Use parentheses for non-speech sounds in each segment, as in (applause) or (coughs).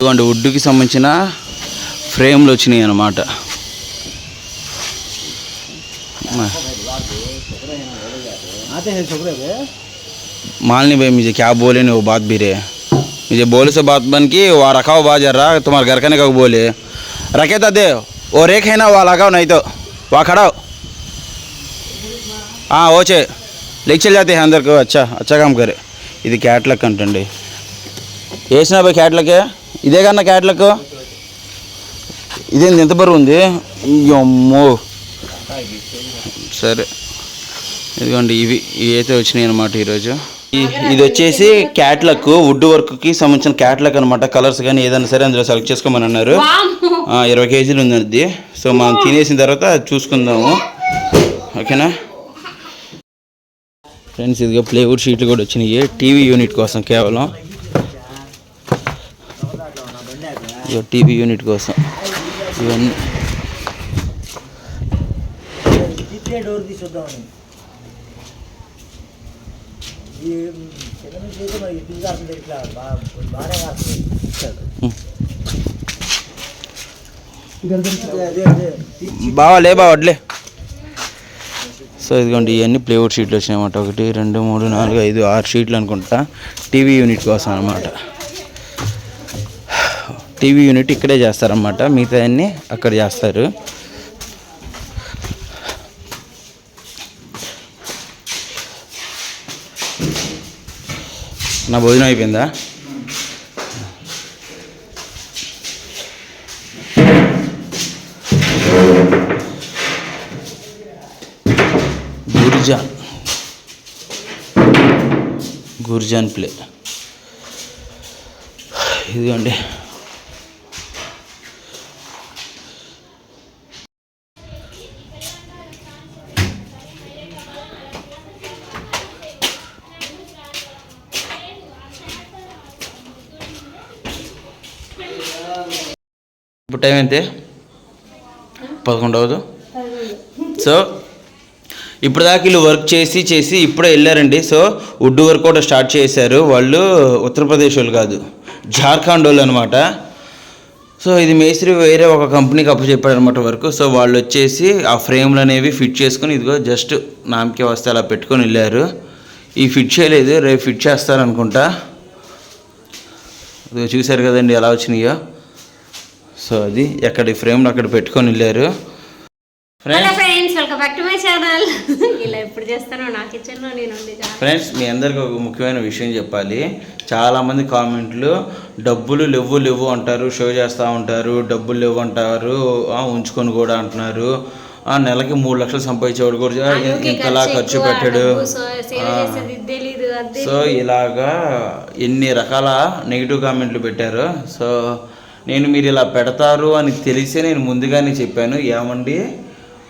ఇదిగోండి వుడ్కి సంబంధించిన ఫ్రేమ్లు వచ్చినాయి అన్నమాట आते हैं छोकरे पे मालनी भाई मुझे क्या बोले नहीं वो बात भी रहे मुझे बोले से बात बन की वहाँ रखा हो बाजार रहा तुम्हारे घर का नहीं कब बोले रखे था दे और एक है ना वहाँ लगाओ नहीं तो वहाँ खड़ा हो हाँ वो चे लेके चल जाते हैं अंदर को अच्छा अच्छा काम करे ఇది క్యాట్లాక్ అంటండి వేసినా పోయి క్యాట్లాకే ఇదే కన్నా క్యాట్లాక్? ఇదేంది ఎంత బరువు ఉంది? అమ్మో. సరే. ఇదిగోండి ఇవి ఇవి అయితే వచ్చినాయి అనమాట ఈరోజు. ఇది వచ్చేసి క్యాట్లాక్ వుడ్ వర్క్కి సంబంధించిన క్యాట్లాక్ అనమాట కలర్స్ కానీ ఏదైనా సరే అందులో సెలెక్ట్ చేసుకోమని అన్నారు. ఇరవై కేజీలు ఉంది అది సో మనం తినేసిన తర్వాత చూసుకుందాము. ఓకేనా? ఫ్రెండ్స్ ఇదిగో ప్లేవుడ్ షీట్లు కూడా వచ్చినాయి. టీవీ యూనిట్ కోసం కేవలం. కాస్తుంది అదే అదే బావా లే బావ వడ్లే సో ఇదిగోండి ఇవన్నీ ప్లేవుడ్ షీట్లు వచ్చినాయి అన్నమాట ఒకటి రెండు మూడు నాలుగు ఐదు ఆరు షీట్లు అనుకుంటా. టీవీ యూనిట్ కోసం అనమాట టీవీ యూనిట్ ఇక్కడే చేస్తారనమాట మిగతా అన్నీ అక్కడ చేస్తారు. నా భోజనం అయిపోయిందా? గుర్జాన్ గుర్జాన్ ప్లే. ఇదిగోండి. ఇప్పుడు టైం అయితే పదకొండవదు. సో ఇప్పుడు దాకా వీళ్ళు వర్క్ చేసి చేసి ఇప్పుడే వెళ్ళారండి. సో వుడ్ వర్క్ కూడా స్టార్ట్ చేశారు. వాళ్ళు ఉత్తరప్రదేశ్ వాళ్ళు కాదు జార్ఖండ్ వాళ్ళు అనమాట సో ఇది మేస్త్రి వేరే ఒక కంపెనీకి అప్పు చెప్పారనమాట వర్క్ సో వాళ్ళు వచ్చేసి ఆ ఫ్రేమ్లు అనేవి ఫిట్ చేసుకుని ఇదిగో జస్ట్ నామకే వస్తే అలా పెట్టుకొని వెళ్ళారు. ఈ ఫిట్ చేయలేదు రేపు ఫిట్ చేస్తారనుకుంటా. ఇదిగో చూశారు కదండి ఎలా వచ్చినాయో. సో అది ఎక్కడ ఫ్రేమ్లు అక్కడ పెట్టుకొని వెళ్ళారు. Friends friends welcome back to my channel ఇలా ఎప్పుడు చేస్తానో నా కిచెన్లో నేను ఉంది చాలా ఫ్రెండ్స్ మీ అందరికి ఒక ముఖ్యమైన విషయం చెప్పాలి. చాలామంది కామెంట్లు డబ్బులు లేవు లేవు అంటారు షో చేస్తూ ఉంటారు డబ్బులు లేవు అంటారు ఉంచుకొని కూడా అంటున్నారు. ఆ, నెలకి మూడు లక్షలు సంపాదించేవాడు కూడా ఇంతలా ఖర్చు పెట్టాడు. సో ఇలాగా ఎన్ని రకాల నెగిటివ్ కామెంట్లు పెట్టారు. సో నేను మీరు ఇలా పెడతారు అని తెలిసే నేను ముందుగానే చెప్పాను. ఏమండి?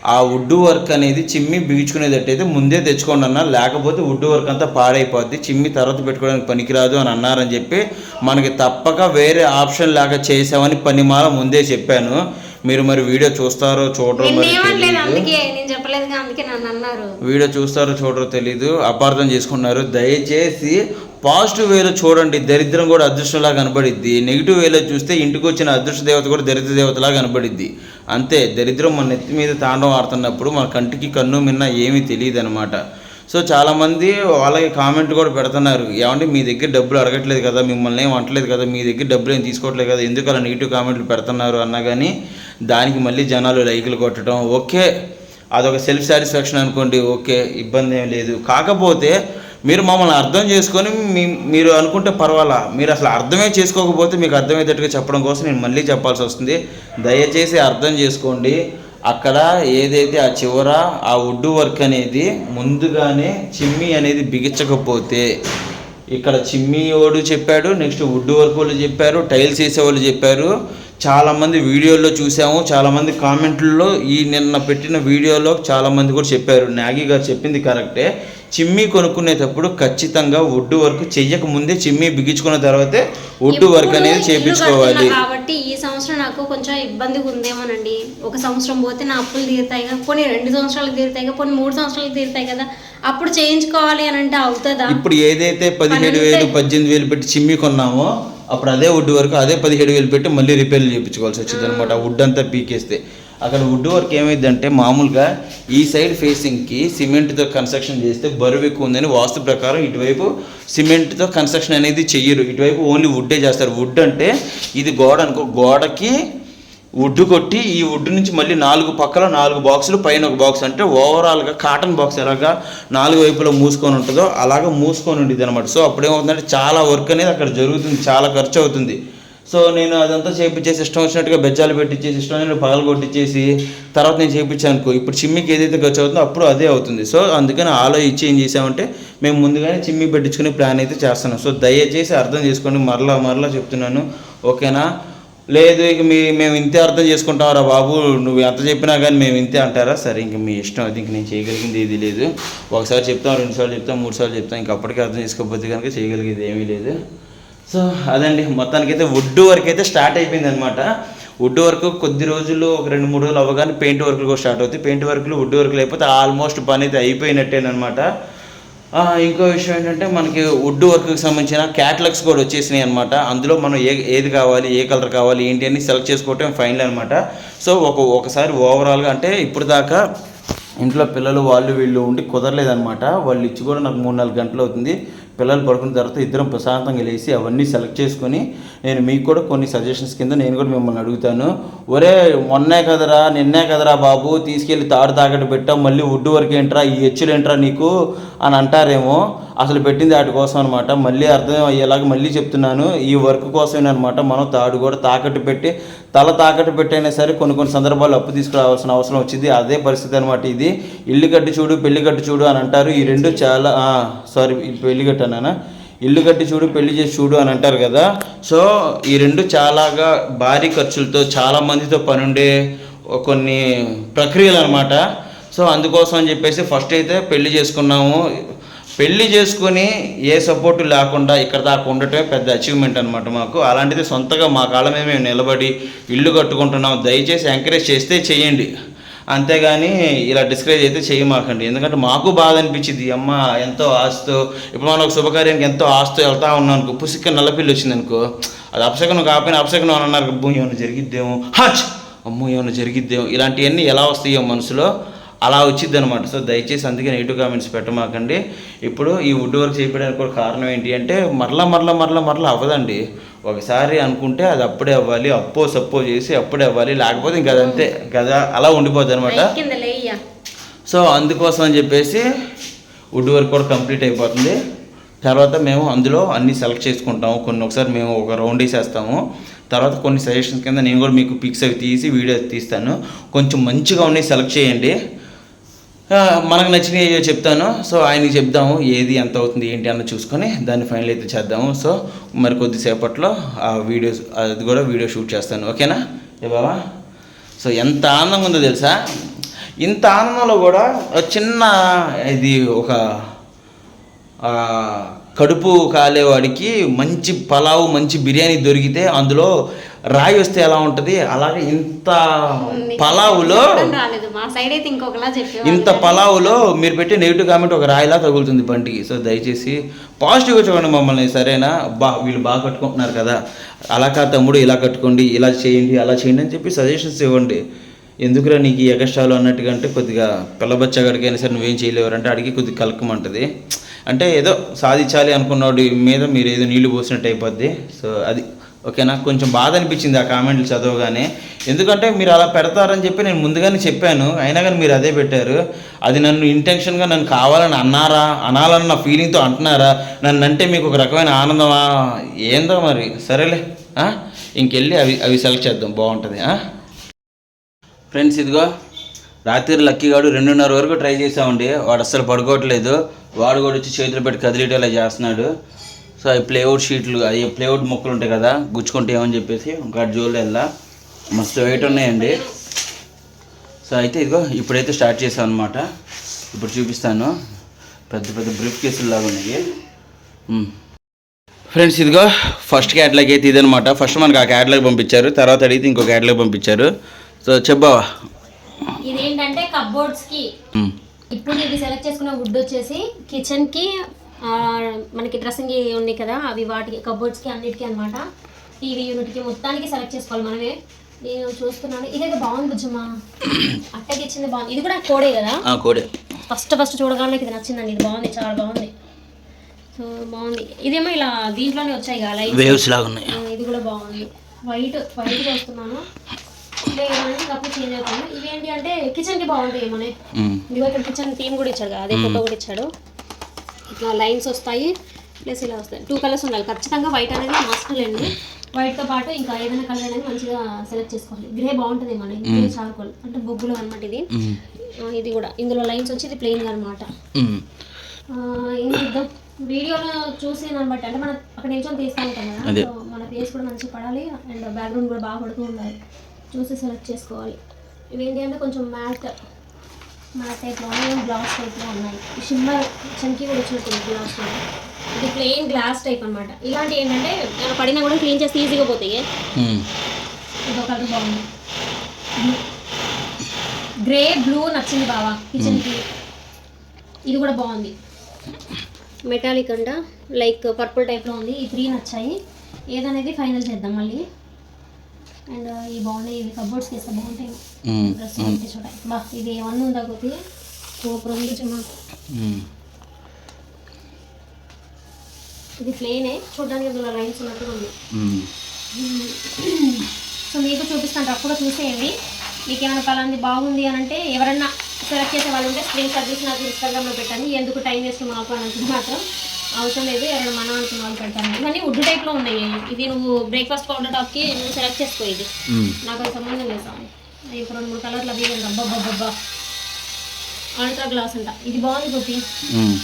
ఆ వుడ్ వర్క్ అనేది చిమ్మి బిగించుకునేటట్టయితే ముందే తెచ్చుకోండి అన్న లేకపోతే వుడ్ వర్క్ అంతా పాడైపోద్ది. చిమ్మి తర్వాత పెట్టుకోవడానికి పనికిరాదు అని అన్నారని చెప్పి మనకి తప్పక వేరే ఆప్షన్ లాగా చేసామని పనిమాల ముందే చెప్పాను. మీరు మరి వీడియో చూస్తారో చూడరో వీడియో చూస్తారో చూడరో తెలీదు. అపార్థం చేసుకున్నారు. దయచేసి పాజిటివ్ వేలో చూడండి దరిద్రం కూడా అదృష్టంలా కనబడిద్ది. నెగిటివ్ వేలో చూస్తే ఇంటికి వచ్చిన అదృష్ట దేవత కూడా దరిద్ర దేవతలా కనబడిద్ది. అంతే దరిద్రం మన నెత్తి మీద తాండవం ఆడుతున్నప్పుడు మన కంటికి కన్ను మిన్న ఏమీ తెలియదు అనమాట సో చాలామంది వాళ్ళకి కామెంట్ కూడా పెడుతున్నారు. ఏమంటే మీ దగ్గర డబ్బులు అడగట్లేదు కదా మిమ్మల్ని ఏం అంటలేదు కదా మీ దగ్గర డబ్బులు ఏం తీసుకోవట్లేదు కదా ఎందుకు అలా నెగిటివ్ కామెంట్లు పెడుతున్నారు అన్నా కానీ దానికి మళ్ళీ జనాలు లైకులు కొట్టడం ఓకే. అదొక సెల్ఫ్ సాటిస్ఫాక్షన్ అనుకోండి ఓకే ఇబ్బంది ఏం లేదు. కాకపోతే మీరు మమ్మల్ని అర్థం చేసుకొని మీ మీరు అనుకుంటే పర్వాలా. మీరు అసలు అర్థమే చేసుకోకపోతే మీకు అర్థమయ్యేటట్టుగా చెప్పడం కోసం నేను మళ్ళీ చెప్పాల్సి వస్తుంది. దయచేసి అర్థం చేసుకోండి. అక్కడ ఏదైతే ఆ చివర ఆ వుడ్ వర్క్ అనేది ముందుగానే చిమ్మి అనేది బిగించకపోతే ఇక్కడ చిమ్మి వాడు చెప్పాడు నెక్స్ట్ వుడ్ వర్క్ వాళ్ళు చెప్పారు టైల్స్ వేసేవాళ్ళు చెప్పారు చాలామంది వీడియోల్లో చూసాము చాలామంది కామెంట్లలో ఈ నిన్న పెట్టిన వీడియోలో చాలామంది కూడా చెప్పారు. నాగి గారు చెప్పింది కరెక్టే. చిమ్మి కొనుక్కునేటప్పుడు ఖచ్చితంగా వుడ్ వర్క్ చెయ్యక ముందే చిమ్మి బిగించుకున్న తర్వాతే వుడ్ వర్క్ అనేది కడుతున్నా కాబట్టి ఈ సంవత్సరం నాకు కొంచెం ఇబ్బందిగా ఉందేమోనండి ఒక సంవత్సరం పోతే నా అప్పులు తీరుతాయి కదా పోనీ రెండు సంవత్సరాలు తీరుతాయి కదా పోనీ మూడు సంవత్సరాలు తీరుతాయి కదా అప్పుడు చేయించుకోవాలి అని అంటే అవుతుందా? ఇప్పుడు ఏదైతే పదిహేడు వేలు పద్దెనిమిది వేలు పెట్టి చిమ్మి కొన్నామో అప్పుడు అదే వుడ్ వరకు అదే పదిహేడు వేలు పెట్టి మళ్ళీ రిపేర్లు చేయించుకోవాల్సి వచ్చింది అనమాట వుడ్ అంతా పీకేస్తే. అక్కడ వుడ్ వర్క్ ఏమైందంటే మామూలుగా ఈ సైడ్ ఫేసింగ్కి సిమెంట్తో కన్స్ట్రక్షన్ చేస్తే బరువు ఎక్కువ ఉందని వాస్తు ప్రకారం ఇటువైపు సిమెంట్తో కన్స్ట్రక్షన్ అనేది చెయ్యరు. ఇటువైపు ఓన్లీ వుడ్డే చేస్తారు. వుడ్ అంటే ఇది గోడ అనుకో గోడకి వుడ్ కొట్టి ఈ వుడ్ నుంచి మళ్ళీ నాలుగు పక్కల నాలుగు బాక్సులు పైన ఒక బాక్స్ అంటే ఓవరాల్గా కాటన్ బాక్స్ ఎలాగా నాలుగు వైపులో మూసుకొని ఉంటుందో అలాగా మూసుకొని ఉండేది అనమాట సో అప్పుడు ఏమవుతుందంటే చాలా వర్క్ అనేది అక్కడ జరుగుతుంది చాలా ఖర్చు అవుతుంది. సో నేను అదంతా చేయించేసి ఇష్టం వచ్చినట్టుగా బెజ్జాలు పెట్టించేసి ఇష్టం నేను పగలు కొట్టించేసి తర్వాత నేను చేయించాను అనుకో ఇప్పుడు చిమ్మికి ఏదైతే ఖర్చు అవుతుందో అప్పుడు అదే అవుతుంది. సో అందుకని ఆలోచించి ఏం చేసామంటే మేము ముందుగానే చిమ్మి పెట్టించుకునే ప్లాన్ అయితే చేస్తున్నాం. సో దయచేసి అర్థం చేసుకోండి మరలా మరలా చెప్తున్నాను. ఓకేనా? లేదు ఇక మీ మేము ఇంతే అర్థం చేసుకుంటామరా బాబు. నువ్వు ఎంత చెప్పినా కానీ మేము ఇంతే అంటారా? సరే ఇంక మీ ఇష్టం అది ఇంక నేను చేయగలిగింది ఏది లేదు. ఒకసారి చెప్తాం రెండు సార్లు చెప్తాం మూడు సార్లు చెప్తాం ఇంక అప్పటికే అర్థం చేసుకోకపోతే కనుక చేయగలిగేది ఏమీ లేదు. సో అదండి. మొత్తానికైతే వుడ్ వర్క్ అయితే స్టార్ట్ అయిపోయింది అనమాట వుడ్ వర్క్ కొద్ది రోజులు ఒక రెండు మూడు రోజులు అవ్వగానే పెయింట్ వర్క్లు కూడా స్టార్ట్ అవుతాయి. పెయింట్ వర్క్లు వుడ్ వర్క్లు అయిపోతే ఆల్మోస్ట్ పని అయితే అయిపోయినట్టేనమాట ఇంకో విషయం ఏంటంటే మనకి వుడ్ వర్క్కి సంబంధించిన క్యాటలాగ్స్ కూడా వచ్చేసినాయి అనమాట అందులో మనం ఏ ఏది కావాలి ఏ కలర్ కావాలి ఏంటి అని సెలెక్ట్ చేసుకోవటం ఫైనల్ అనమాట సో ఒక ఒకసారి ఓవరాల్గా అంటే ఇప్పుడు దాకా ఇంట్లో పిల్లలు వాళ్ళు వీళ్ళు ఉండి కుదరలేదనమాట వాళ్ళు ఇచ్చి కూడా నాకు మూడు నాలుగు గంటలు అవుతుంది. పిల్లలు పడుకున్న తర్వాత ఇద్దరం ప్రశాంతంగా లేచి అవన్నీ సెలెక్ట్ చేసుకొని నేను మీకు కూడా కొన్ని సజెషన్స్ కింద నేను కూడా మిమ్మల్ని అడుగుతాను. ఒరే మొన్నే కదరా నిన్నే కదరా బాబు తీసుకెళ్ళి తాడు తాకట్టు పెట్టావు మళ్ళీ వుడ్డు వరకు ఏంట్రా ఈ హెచ్చులు ఏంట్రా నీకు? అని అంటారేమో. అసలు పెట్టింది వాటి కోసం అనమాట మళ్ళీ అర్థం అయ్యేలాగా మళ్ళీ చెప్తున్నాను. ఈ వర్క్ కోసమే అనమాట మనం తాడు కూడా తాకట్టు పెట్టి తల తాకట్టు పెట్టైనా సరే కొన్ని కొన్ని సందర్భాల్లో అప్పు తీసుకురావాల్సిన అవసరం వచ్చింది. అదే పరిస్థితి అనమాట ఇది. ఇల్లు కట్టి చూడు పెళ్ళి కట్టి చూడు అని అంటారు. ఈ రెండు చాలా సారీ పెళ్ళి కట్టానా ఇల్లు కట్టి చూడు పెళ్ళి చేసి చూడు అని అంటారు కదా. సో ఈ రెండు చాలాగా భారీ ఖర్చులతో చాలా మందితో పనుండే కొన్ని ప్రక్రియలు అనమాట సో అందుకోసం అని చెప్పేసి ఫస్ట్ అయితే పెళ్ళి చేసుకున్నాము. పెళ్ళి చేసుకొని ఏ సపోర్టు లేకుండా ఇక్కడ దాకా ఉండటమే పెద్ద అచీవ్మెంట్ అనమాట మాకు. అలాంటిది సొంతగా మా కాళ్ళ మీద మేము నిలబడి ఇల్లు కట్టుకుంటున్నాం. దయచేసి ఎంకరేజ్ చేస్తే చేయండి. అంతేగాని ఇలా డిస్కరేజ్ అయితే చేయమాకండి. ఎందుకంటే మాకు బాధ అనిపించింది. అమ్మ ఎంతో ఆస్తో. ఇప్పుడు మనం ఒక శుభకార్యానికి ఎంతో ఆస్తో వెళ్తా ఉన్నాం అనుకో పుసిక్క నల్లపిల్లి వచ్చింది అనుకో అది అపశకనం కాకపోయినా అపశకనం అని అన్నారు. అబ్బో ఏమైనా జరిగిద్దేమో. హచ్! అమ్మో ఏమైనా జరిగిద్దేమో. ఇలాంటివన్నీ ఎలా వస్తాయో మనసులో అలా వచ్చింది అనమాట సో దయచేసి అందుకే నెగిటివ్ కామెంట్స్ పెట్టమాకండి. ఇప్పుడు ఈ వుడ్ వర్క్ చేయడానికి కూడా కారణం ఏంటి అంటే మరలా మరలా మరలా మరలా అవ్వదండి. ఒకసారి అనుకుంటే అది అప్పుడే అవ్వాలి అప్పో సప్పో చేసి అప్పుడే అవ్వాలి లేకపోతే ఇంకా అదంతే కదా అలా ఉండిపోద్ది అనమాట సో అందుకోసం అని చెప్పేసి వుడ్ వర్క్ కూడా కంప్లీట్ అయిపోతుంది. తర్వాత మేము అందులో అన్ని సెలెక్ట్ చేసుకుంటాము. కొన్ని ఒకసారి మేము ఒక రౌండ్ వేసేస్తాము. తర్వాత కొన్ని సజెషన్స్ కింద నేను కూడా మీకు పిక్స్ అవి తీసి వీడియో తీస్తాను. కొంచెం మంచిగా ఉన్నాయి సెలెక్ట్ చేయండి. మనకు నచ్చినవి చెప్తాను. సో ఆయనకి చెప్దాము ఏది ఎంత అవుతుంది ఏంటి అన్న చూసుకొని దాన్ని ఫైనల్ అయితే చేద్దాము. సో మరి కొద్దిసేపట్లో ఆ వీడియోస్ అది కూడా వీడియో షూట్ చేస్తాను. ఓకేనా? ఏ బాబా సో ఎంత ఆనందంగా ఉందో తెలుసా? ఇంత ఆనందంలో కూడా చిన్న ఇది ఒక కడుపు కాలేవాడికి మంచి పలావు మంచి బిర్యానీ దొరికితే అందులో రాయి వస్తే ఎలా ఉంటుంది? అలాగే ఇంత పలావులో ఇంత పలావులో మీరు పెట్టే నెగిటివ్ కామెంట్ ఒక రాయిలా తగులుతుంది బండికి. సో దయచేసి పాజిటివ్గా చూడండి మమ్మల్ని సరేనా? బా వీళ్ళు బాగా కట్టుకుంటున్నారు కదా. అలా కాదు తమ్ముడు ఇలా కట్టుకోండి ఇలా చేయండి అలా చేయండి అని చెప్పి సజెషన్స్ ఇవ్వండి. ఎందుకురా నీకు ఈ ఎగస్ట్రాలు అన్నట్టుగా అంటే కొద్దిగా పిల్లబచ్చగాడికైనా సరే నువ్వేం చేయలేవారంటే అడిగి కొద్దిగా కలకమంటది. అంటే ఏదో సాధించాలి అనుకున్నవాడి మీద మీరు ఏదో నీళ్ళు పోసినట్టు అయిపోద్ది. సో అది ఓకేనా? కొంచెం బాధ అనిపించింది ఆ కామెంట్లు చదవగానే. ఎందుకంటే మీరు అలా పెడతారని చెప్పి నేను ముందుగానే చెప్పాను. అయినా కానీ మీరు అదే పెట్టారు. అది నన్ను ఇంటెన్షన్గా నన్ను కావాలని అన్నారా? అనాలన్న ఫీలింగ్తో అంటున్నారా? నన్ను అంటే మీకు ఒక రకమైన ఆనందమా? ఏందో మరి. సరేలే. ఇంకెళ్ళి అవి అవి సెలెక్ట్ చేద్దాం. బాగుంటుంది. ఫ్రెండ్స్ ఇదిగో. రాత్రి లక్కీగాడు రెండున్నర వరకు ట్రై చేసామండి వాడు అస్సలు పడుకోవట్లేదు. వాడు కూడా వచ్చి చేతులు పెట్టి కదిలేటలా చేస్తున్నాడు. సో అవి ప్లేవుడ్ షీట్లు అవి ప్లేవుడ్ మొక్కలు ఉంటాయి కదా గుచ్చుకుంటే ఏమని చెప్పేసి ఇంకా జోలు వెళ్ళా మస్తు వెయిట్ ఉన్నాయండి. సో అయితే ఇదిగో ఇప్పుడైతే స్టార్ట్ చేసాం అనమాట ఇప్పుడు చూపిస్తాను. పెద్ద పెద్ద బ్రీఫ్ కేసులు లాగా ఉన్నాయి. ఫ్రెండ్స్ ఇదిగో ఫస్ట్ క్యాట్లాగ్ అయితే ఇదనమాట ఫస్ట్ మనకు ఆ క్యాట్లాగ్ పంపించారు. తర్వాత అడిగితే ఇంకో క్యాట్లాగ్ పంపించారు. సో చెప్పావా? ఇదేంటంటే కప్బోర్డ్స్కి. ఇప్పుడు ఇది సెలెక్ట్ చేసుకున్న వుడ్ వచ్చేసి కిచెన్కి మనకి డ్రెస్సింగ్ ఉన్నాయి కదా అవి వాటికి కబోర్డ్స్కి అన్నిటికీ అనమాట టీవీ యూనిట్కి మొత్తానికి సెలెక్ట్ చేసుకోవాలి మనమే. నేను చూస్తున్నాను. ఇదైతే బాగుంది బుజ్జమ్మ. (coughs) అట్టకి ఇచ్చింది బాగుంది. ఇది కూడా కోడే కదా? కోడే. ఫస్ట్ ఫస్ట్ చూడగానే ఇది నచ్చిందండి. ఇది బాగుంది చాలా బాగుంది. సో బాగుంది. ఇదేమో ఇలా దీంట్లోనే వచ్చాయి కదా లైట్ వేవ్స్ లాగా ఉన్నాయి. ఇది కూడా బాగుంది. వైట్ వైట్ చేస్తున్నాను అప్పుడు చేంజ్ అవుతాను ఇవేంటి అంటే కిచెన్కి బాగుంటాయి ఏమోనే ఉమ్, ఇదిగో ఇక్కడ కిచెన్ థీమ్ కూడా ఇచ్చాడు కదా అదే ఫోటో కూడా ఇచ్చాడు. ఇట్లా లైన్స్ వస్తాయి. ప్లస్ ఇలా వస్తాయి. టూ కలర్స్ ఉండాలి. ఖచ్చితంగా వైట్ అనేది మస్ట్ అండి వైట్తో పాటు ఇంకా ఏదైనా కలర్ అనేది మంచిగా సెలెక్ట్ చేసుకోవాలి. గ్రే బాగుంటుంది మన గ్రే చార్కోల్ అంటే బొగ్గులు అనమాట ఇది. ఇది కూడా. ఇందులో లైన్స్ వచ్చి ఇది ప్లెయిన్గా అనమాట ఉమ్, ఏం చేద్దాం? వీడియోలో చూసి దాన్ని బట్టి అంటే మనం అక్కడ నిల్చొని తీస్తూ ఉంటాం కదా. మన ఫేస్ కూడా మంచిగా పడాలి. అండ్ బ్యాక్గ్రౌండ్ కూడా బాగా పడుతూ ఉండాలి. చూసి సెలెక్ట్ చేసుకోవాలి. ఇవేంటి అంటే కొంచెం మ్యాట్ మ్యాట్ టైప్లో ఉన్నాయి గ్లాస్ టైప్లో ఉన్నాయి. షిమ్మర్ చంకి కూడా వచ్చినట్టుంది గ్లాస్ ఇది ప్లెయిన్ గ్లాస్ టైప్ అన్నమాట. ఇలాంటి ఏంటంటే పడినా కూడా క్లీన్ చేస్తే ఈజీగా పోతాయి. ఇది ఒక కలర్ బాగుంది. గ్రే బ్లూ నచ్చింది బావా కిచెన్కి ఇది కూడా బాగుంది. మెటాలిక్ అంట లైక్ పర్పుల్ టైప్లో ఉంది. ఈ త్రీ నచ్చాయి. ఏదనేది ఫైనల్ చేద్దాం మళ్ళీ. అండ్ ఈ బాగున్నాయి ఇవి కబోర్డ్స్కి వేస్తే బాగుంటాయి. డ్రెస్ చూడ బా ఇది ఏమన్నా ఉందా కొద్ది సూపర్ ఉంది చుమ్మా ఉమ్. ఇది ప్లేనే చూడడానికి ఇందులో లైన్స్ ఉన్నట్టుగా ఉంది. సో మీకు చూపిస్తాను అప్పుడు చూసేయండి. మీకు ఏమైనా పలాంది బాగుంది అని అంటే ఎవరన్నా సెలెక్ట్ చేసే వాళ్ళు ఉంటే స్క్రీన్ షాట్ తీసి నాకు ఇన్స్టాగ్రామ్లో పెట్టండి. ఎందుకు టైం వేస్ట్ మాకు అని అనుకుంటే మాత్రం. అవసరం లేదు ఎవరైనా మన అనుకున్న వాళ్ళు పెడతాను ఇవన్నీ వుడ్ టైప్లో ఉన్నాయి. ఇది నువ్వు బ్రేక్ఫాస్ట్ కౌంటర్ టాప్కి నువ్వు సెలెక్ట్ చేసుకో ఇది. నాకు అది సంబంధం లేదు స్వామి. ఇప్పుడు రెండు మూడు కలర్లు అవి అబ్బబ్బబ్బబ్బా. అల్ట్రా గ్లాస్ అంట. ఇది బాగుంది ఉమ్.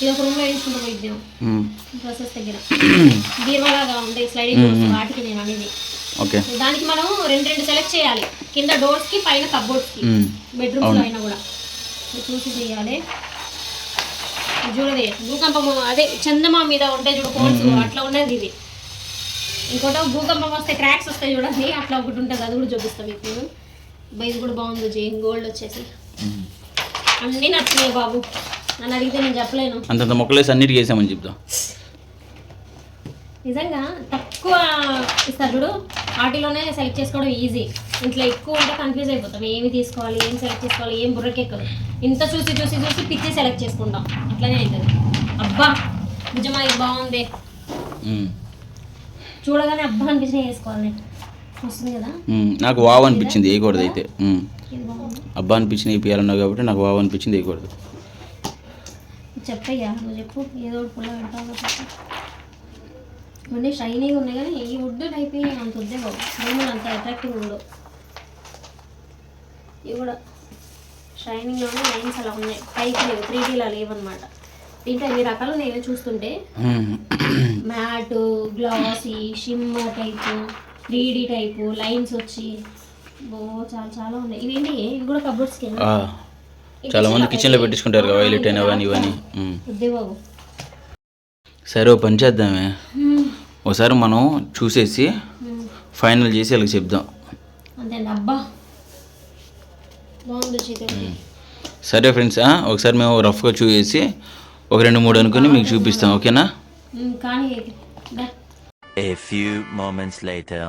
ఇది ఒక రూమ్లో వేసుకుంటూ పోయిద్దాం ఉమ్. డ్రెస్సెస్ దగ్గర. (clears throat) బీరువాలాగా ఉంటాయి స్లైడింగ్ వాటికి నేను అనేది. ఓకే. దానికి మనం రెండు రెండు సెలెక్ట్ చేయాలి. కింద డోర్స్కి పైన కబోర్డ్స్కి. ఉమ్. బెడ్రూమ్స్లో అయినా కూడా. ఇది చూసి చేయాలి. చూడవే భూకంపం అదే చందమా మీద ఉంటాయి చూడు హోల్స్ అట్లా ఉన్నది ఇది ఇంకోటి భూకంపం వస్తే క్రాక్స్ వస్తాయి చూడండి. అట్లా ఒకటి ఉంటుంది అది కూడా చూపిస్తాం బా, ఇది కూడా బాగుంది జీ. గోల్డ్ వచ్చేసి. అన్నీ నచ్చినాయి బాబు. నన్ను అడిగితే నేను చెప్పలేను. అంతంత మొక్కలేసి అన్నిటికీ వేసామని చెప్తాం నిజంగా తక్కువ ఇస్తారు చూడు. వాటిలోనే సెలెక్ట్ చేసుకోవడం ఈజీ ఇంట్లో ఎక్కువ ఉంటే కన్ఫ్యూజ్ అయిపోతాం. ఏమి తీసుకోవాలి ఏం సెలెక్ట్ చేసుకోవాలి ఏం బుర్రకెక్కదు ఇంత చూసి చూసి చూసి పిచ్చి సెలెక్ట్ చేసుకుంటాం. అట్లనే అవుతుంది అబ్బా నిజమా ఇది బాగుంది. చూడగానే అబ్బా అనిపించిన వేసుకోవాలి వస్తుంది కదా. నాకు వావ్ అనిపించింది వేయకూడదు అయితే. అబ్బా అనిపించింది వేయాలన్నావు కాబట్టి నాకు వావ్ అనిపించింది వేయకూడదు చెప్పయ్యా నువ్వు చెప్పు. ఏదో పుల్ల పెడతావు ఇవన్నీ షైనీగా ఉన్నాయి కానీ ఈ వుడ్ టైప్ అంత వద్దే బాబు. అంత అట్రాక్టివ్ ఉండవు. ఇవి కూడా షైనింగ్లోనే లైన్స్ అలా ఉన్నాయి. పైకి లేవు త్రీ డీలా లేవన్నమాట. దీంట్లో ఎన్ని రకాలు నేను చూస్తుంటే. Matte glossy shimmer type three D type lines వచ్చి బో చాలా చాలా ఉన్నాయి. ఇవేంటి ఇవి కూడా కబోర్డ్స్కి ఆ. చాలా మంది కిచెన్లో పెట్టించుకుంటారు కదా వైలెట్ అయినా అవన్నీ ఇవన్నీ. వద్దే. బాబు. సరే పని చేద్దామే. ఒకసారి మనం చూసేసి. ఫైనల్ చేసి వాళ్ళకి చెప్దాం అంతే అండి అబ్బా బాగుంది చీకటి సరే ఫ్రెండ్స్ ఆ? ఒకసారి మేము రఫ్గా చూసేసి ఒక రెండు మూడు అనుకుని మీకు చూపిస్తాం ఓకేనా కానీ అయితే దా. A few moments later.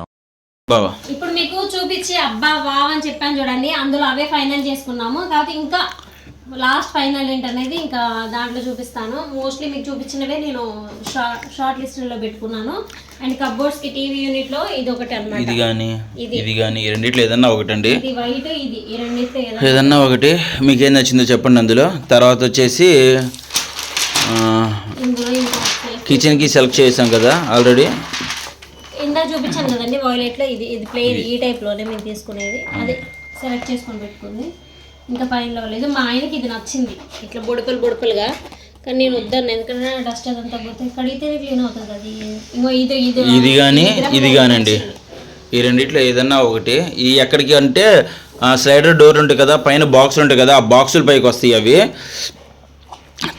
బావా ఇప్పుడు మీకు చూపించి అబ్బా వావ్ అని చెప్పాను చూడండి అందులో అవే ఫైనల్ చేసుకున్నాము కాకపోతే ఇంకా లాస్ట్ ఫైనల్ ఏంటనేది ఇంకా దాంట్లో చూపిస్తాను. మోస్ట్లీ మీకు చూపించినవే నేను షార్ట్ షార్ట్ లిస్ట్లో పెట్టుకున్నాను. అండ్ కబోర్డ్స్కి టీవీ యూనిట్లో ఇది ఒకటి ఇది అనమాట కానీ ఇది. ఇది కానీ ఈ రెండిట్లో ఏదన్నా ఒకటండి. ఇది వైట్ ఇది ఈ రెండిట్లో ఏదో ఏదన్నా ఒకటి. మీకు ఏం నచ్చిందో చెప్పండి అందులో. తర్వాత వచ్చేసి వస్తాయి. కిచెన్కి సెలెక్ట్ చేసాం కదా ఆల్రెడీ ఇందా చూపించాను కదండి వాయిలెట్లో ఇది ఇది ప్లేన్ ఈ టైప్లోనే మేము తీసుకునేది. అదే సెలెక్ట్ చేసుకొని పెట్టుకుంది. ఇంకా పైన లేదు మా ఆయనకి ఇది నచ్చింది. ఇట్లా బొడుపలు బొడుపలుగా కానీ నేను వద్దాను ఎందుకంటే డస్ట్ అదంతా పోతే కడిగితేనే క్లీన్ అవుతుంది అది. ఇంకో ఇది ఇది ఇది కానీ ఇది కానండి. ఈ రెండిట్లో ఏదన్నా ఒకటి. ఈ ఎక్కడికి అంటే స్లైడర్ డోర్ ఉంటుంది కదా పైన బాక్సులు ఉంటాయి కదా ఆ బాక్సుల పైకి వస్తాయి అవి.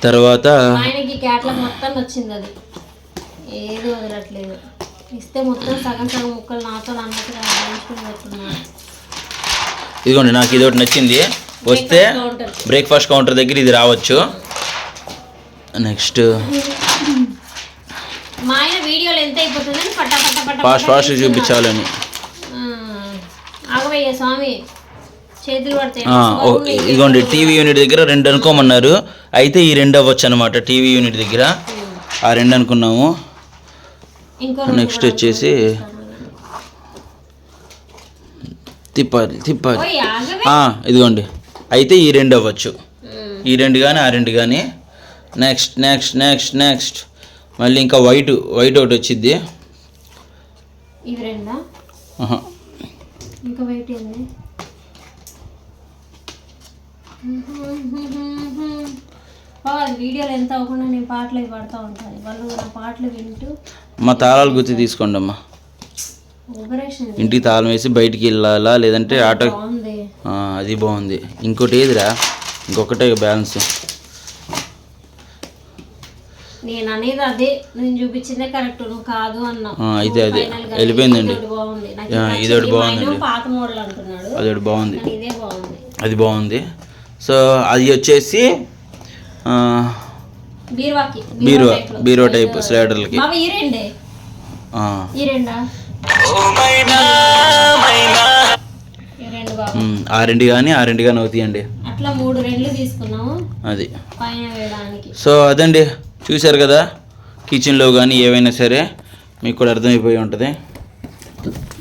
తర్వాత ఆయనకి క్యాట్లాగ్ మొత్తం నచ్చింది అది. ఏది వదలట్లేదు. ఇస్తే మొత్తం సగం సగం ముక్కలు నాతో అన్నట్టుగా ఇదిగోండి నాకు ఇది ఒకటి నచ్చింది. వస్తే బ్రేక్ఫాస్ట్ కౌంటర్ దగ్గర ఇది రావచ్చు. నెక్స్ట్ ఫాస్ట్ ఫాస్ట్ చూపించాలని. ఇదిగోండి టీవీ యూనిట్ దగ్గర రెండు అనుకోమన్నారు. అయితే ఈ రెండు అవ్వచ్చు అనమాట టీవీ యూనిట్ దగ్గర. ఆ రెండు అనుకున్నాము. నెక్స్ట్ వచ్చేసి తిప్పాలి తిప్పాలి. ఇదిగోండి. అయితే ఈ రెండు అవ్వచ్చు. ఈ రెండు కానీ ఆ రెండు కానీ నెక్స్ట్ నెక్స్ట్ నెక్స్ట్ నెక్స్ట్ మళ్ళీ ఇంకా వైట్ వైట్ ఒకటి వచ్చింది ఇవి రెండా? ఆహా. ఇంకా వెయిట్ ఏంది? పవర్ వీడియోలు ఎంత అవ్వకుండా నేను పాటలు అవి పాడుతూ ఉంటాను వాళ్ళు నా పాటలు వింటూ. మా తాళాలు గుర్తు తీసుకోండి అమ్మా ఇంటికి తాళం వేసి బయటికి వెళ్ళాలా లేదంటే ఆటో అది బాగుంది. ఇంకోటి ఏదిరా? ఇంకొకటే బ్యాలెన్స్. నేను అనేది అదే నేను చూపించిందే కరెక్ట్ నువ్వు కాదు అన్నా ఆ, అయితే అదే. వెళ్ళిపోయిందండి. ఇదొకటి బాగుంది. నాకు ఆ, ఇది ఇదొకటి నచ్చింది. మా బాగుందండి. ఆయన పాత మోడల్ అంటున్నాడు. అది ఒకటి బాగుంది. కానీ ఇదే బాగుంది. అది బాగుంది. సో అది వచ్చేసి బీరువా. బీరువా టైప్ స్లైడర్లకి ఈ రెండే. ఆ, ఈ రెండా? ఈ రెండు బాబా. ఉమ్, ఆ రెండు కానీ ఆ రెండు కానీ అవుతాయండి. అట్లా మూడు రెండ్లు తీసుకున్నాము అది. పైన వేయడానికి. సో అదండి. చూశారు కదా? కిచెన్లో కానీ ఏవైనా సరే మీకు కూడా అర్థమైపోయి ఉంటుంది.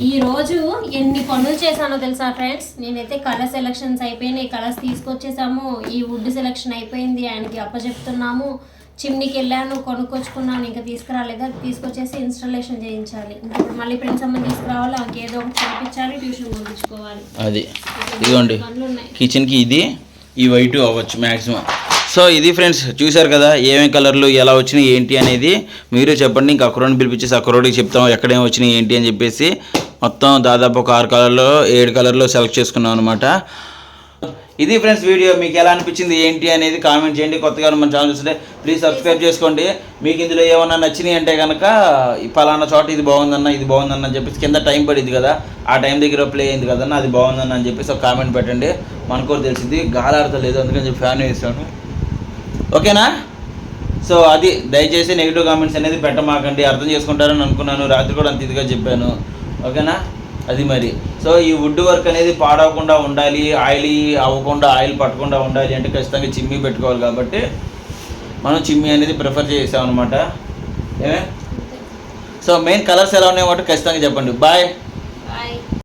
ఈ రోజు ఎన్ని పనులు చేశానో తెలుసా ఫ్రెండ్స్? నేనైతే కలర్ సెలక్షన్స్ అయిపోయినాయి. కలర్స్ తీసుకొచ్చేసాము. ఈ వుడ్ సెలక్షన్ అయిపోయింది. ఆయనకి అప్పచెప్తున్నాము. చిమ్నీకి వెళ్ళాను కొనుక్కొచ్చుకున్నాను ఇంకా తీసుకురాలేదు. తీసుకొచ్చేసి ఇన్స్టాలేషన్ చేయించాలి. ఇప్పుడు మళ్ళీ ఫ్రెండ్స్ అమ్మ తీసుకురావాలి? ఆమెకి ఏదో ఒకటి చేయించాలి ట్యూషన్ పంపించుకోవాలి. అది. ఇదిగోండి. కిచెన్కి ఇది ఈ వైట్ అవ్వచ్చు మ్యాక్సిమం సో ఇది ఫ్రెండ్స్ చూశారు కదా ఏమేమి కలర్లు ఎలా వచ్చినాయి ఏంటి అనేది. మీరు చెప్పండి ఇంకా అక్రోని పిలిపించేసి అక్రోడికి చెప్తాం ఎక్కడేమి వచ్చినాయి ఏంటి అని చెప్పేసి. మొత్తం దాదాపు ఒక ఆరు కలర్లో ఏడు కలర్లో సెలెక్ట్ చేసుకున్నాం అనమాట ఇది ఫ్రెండ్స్ వీడియో మీకు ఎలా అనిపించింది ఏంటి అనేది కామెంట్ చేయండి. కొత్తగా మన ఛానల్ చూస్తే ప్లీజ్ సబ్స్క్రైబ్ చేసుకోండి. మీకు ఇందులో ఏమన్నా నచ్చినాయి అంటే కనుక ఈ పలానా చోట ఇది బాగుందన్న ఇది బాగుందన్న అని చెప్పేసి కింద టైం పడింది కదా ఆ టైం దగ్గర ప్లే అయింది కదన్న అది బాగుందన్న అని చెప్పేసి ఒక కామెంట్ పెట్టండి. మనకు కూడా తెలిసింది గాలి లేదు అందుకని చెప్పి ఫ్యాన్ వేసాను ఓకేనా? సో అది దయచేసి నెగిటివ్ కామెంట్స్ అనేది పెట్టమాకండి. అర్థం చేసుకుంటారని అనుకున్నాను. రాత్రి కూడా అంత ఇదిగా చెప్పాను. ఓకేనా? అది మరి. సో ఈ వుడ్ వర్క్ అనేది పాడవకుండా ఉండాలి ఆయిల్ అవ్వకుండా ఆయిల్ పట్టకుండా ఉండాలి అంటే ఖచ్చితంగా చిమ్మి పెట్టుకోవాలి కాబట్టి మనం చిమ్మి అనేది ప్రిఫర్ చేసాం అనమాట ఏమే? సో మెయిన్ కలర్స్ ఎలా ఉన్నాయో ఖచ్చితంగా చెప్పండి. బాయ్.